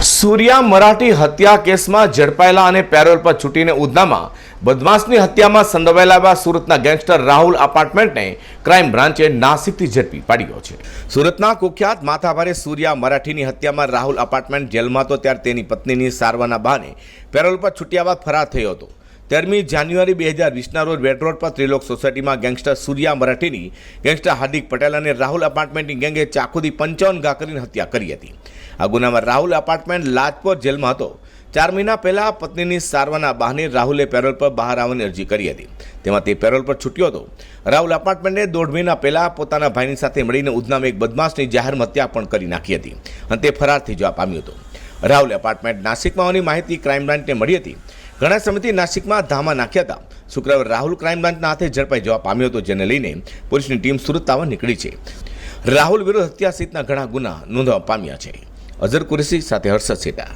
સૂર્યા મરાઠી હત્યા કેસમાં ઝડપાયેલા અને પેરોલ પર છૂટીને ઉધનામાં બદમાશની હત્યામાં સંડોવાયેલા સુરતના ગેંગસ્ટર રાહુલ અપાર્ટમેન્ટને ક્રાઇમ બ્રાન્ચે નાસિકથી ઝડપી પાડ્યો છે. સુરતના કુખ્યાત માથાભારે સૂર્યા મરાઠીની હત્યામાં રાહુલ અપાર્ટમેન્ટ જેલમાં હતો, ત્યારે તેની પત્નીની સારવારના બહાને પેરોલ પર છૂટ્યા બાદ ફરાર થયો હતો. તેરમી જાન્યુઆરી બે હજાર વીસના રોજ વેટ રોડ પર ત્રિલોક સોસાયટીમાં ગેંગસ્ટર સૂર્યા મરાઠીની ગેંગસ્ટર હાર્દિક પટેલ અને રાહુલ અપાર્ટમેન્ટની ગેંગે ચાકુથી પંચાવન ઘા હત્યા કરી હતી. આ ગુનામાં રાહુલ અપાર્ટમેન્ટ લાજપોર જેલમાં હતો. ચાર મહિના પહેલા પત્નીની સારવારના બહાને રાહુલે પેરોલ પર બહાર આવવાની અરજી કરી હતી. તેમાં તે પેરોલ પર છૂટ્યો હતો. રાહુલ અપાર્ટમેન્ટે દોઢ મહિના પહેલા પોતાના ભાઈની સાથે મળીને ઉધનામાં એક બદમાશની જાહેર હત્યા પણ કરી નાખી હતી. અને તે ફરાર થઈ જવા પામ્યો હતો. રાહુલ એપાર્ટમેન્ટ નાસિકમાં હોવાની માહિતી ક્રાઇમ બ્રાન્ચને મળી હતી. ઘણા સમયથી નાસિકમાં ધામા નાખ્યા હતા. શુક્રવારે રાહુલ ક્રાઇમ બ્રાન્ચના હાથે ઝડપાઈ જવા પામ્યો હતો, જેને લઈને પોલીસની ટીમ સુરત આવવા નીકળી છે. રાહુલ વિરુદ્ધ હત્યા સહિતના ઘણા ગુના નોંધવા પામ્યા છે. અઝર કુરેશી સાથે હર્ષદ સેટા.